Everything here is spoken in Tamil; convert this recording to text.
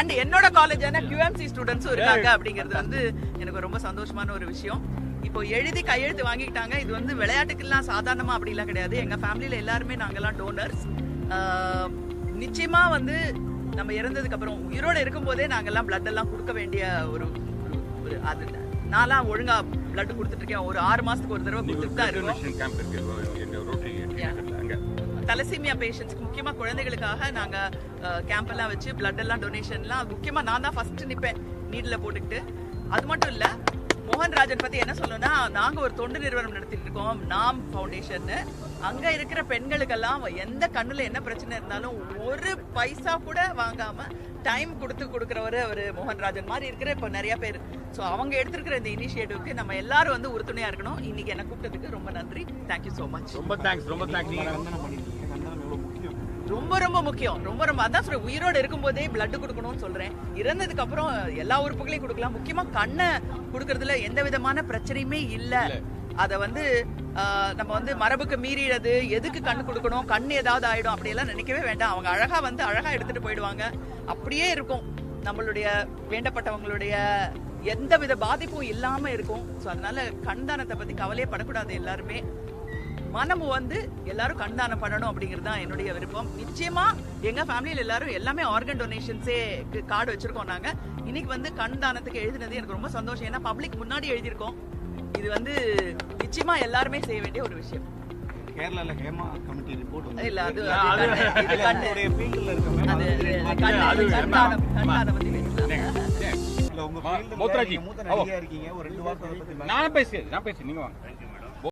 என்னோட காலேஜான QMC ஸ்டூடெண்ட்ஸும் இருக்காங்க அப்படிங்கிறது வந்து எனக்கு ரொம்ப சந்தோஷமான ஒரு விஷயம். இப்போ எழுதி கையெழுத்து வாங்கிட்டாங்க இது வந்து விளையாட்டுக்கெல்லாம் சாதாரணமா அப்படிலாம் கிடையாது. எங்க ஃபேமிலியில எல்லாருமே நாங்கெல்லாம் டோனர்ஸ் நிச்சயமா வந்து நம்ம இறந்ததுக்கு அப்புறம் உயிரோட இருக்கும்போதே நாங்கெல்லாம் blood எல்லாம் கொடுக்க வேண்டிய ஒரு ஒரு- அது நான்லாம் ஒழுங்கா blood கொடுத்துட்டு இருக்கேன். ஒரு ஆறு மாசத்துக்கு ஒரு தடவை கொடுத்துட்டு தான் இருக்கோம். தலசீமியா பேஷண்ட்ஸ்க்கு முக்கியமாக குழந்தைகளுக்காக நாங்கள் கேம்ப் எல்லாம் வச்சு பிளட் எல்லாம் டொனேஷன்லாம் முக்கியமாக நான் தான் ஃபஸ்ட்டு நிற்பேன் நீடில் போட்டுக்கிட்டு. அது மட்டும் இல்லை மோகன் ராஜன் என்ன சொல்லணும்னா நாங்கள் ஒரு தொண்டு நிறுவனம் நடத்திட்டு இருக்கோம் நாம் ஃபவுண்டேஷன்னு அங்கே இருக்கிற பெண்களுக்கெல்லாம் எந்த கண்ணில் என்ன பிரச்சனை இருந்தாலும் ஒரு பைசா கூட வாங்காமல் டைம் கொடுத்து கொடுக்குறவரு ஒரு மோகன் ராஜன் மாதிரி இருக்கிற இப்போ நிறையா பேர். ஸோ அவங்க எடுத்திருக்கிற இந்த இனிஷியேட்டிவ்க்கு நம்ம எல்லாரும் வந்து உறுதுணையாக இருக்கணும். இன்னைக்கு என்ன கூப்பிட்டதுக்கு ரொம்ப நன்றி. தேங்க்யூ ஸோ மச் ரொம்ப தேங்க்ஸ் ரொம்ப தேங்க்ஸ் ரொம்ப ரொம்ப முக்கியம். ரொம்ப ரொம்ப அதான் சொல்றேன் உயிரோட இருக்கும்போதே blood கொடுக்கணும்னு சொல்றேன். இறந்ததுக்கு அப்புறம் எல்லா உறுப்புகளையும் கொடுக்கலாம். முக்கியமா கண்ணை கொடுக்கறதுல எந்த விதமான பிரச்சனையுமே இல்ல. அத வந்து நம்ம வந்து மரபுக்கு மீறிடுது எதுக்கு கண்ணு கொடுக்கணும் கண் ஏதாவது ஆயிடும் அப்படியெல்லாம் நினைக்கவே வேண்டாம். அவங்க அழகா வந்து அழகா எடுத்துட்டு போயிடுவாங்க. அப்படியே இருக்கும். நம்மளுடைய வேண்டப்பட்டவங்களுடைய எந்த வித பாதிப்பும் இல்லாம இருக்கும். ஸோ அதனால கண் தானத்தை பத்தி கவலையே படக்கூடாது எல்லாருமே. மனம் வந்து எல்லாரும் கண் தானம் பண்ணணும் அப்படிங்கிறது தான் என்னுடைய விருப்பம். நிச்சயமா எங்க ஃபேமிலியில எல்லாரும் எல்லாமே ஆர்கன் டொனேஷன்ஸே கார்டு வச்சிருக்கோம் நாங்க. இன்னைக்கு வந்து கண் தானத்துக்கு எழுதினது எனக்கு ரொம்ப சந்தோஷம். ஏன்னா பப்ளிக் முன்னாடி எழுதியிருக்கோம். இது வந்து நிச்சயமா எல்லாருமே செய்ய வேண்டிய ஒரு விஷயம். கேரளால ஹேமா கமிட்டி ரிப்போர்ட் வந்து இல்ல அது அது கண்ணு, இது கண்ணு. உங்களுடைய ஃபீல்ட்ல இருக்க மேம். அது கண்ணு, அது கண் தானம், கண் தானம் பத்தி பேசலாம். உங்க ஃபீல்ட்ல மோத்ராஜி. மூத்த. நடிகையா இருக்கீங்க. ஒரு ரெண்டு வார்த்தை அதை பத்தி நான் பேசுறேன் நான் பேசுறேன் நீங்க வாங்க.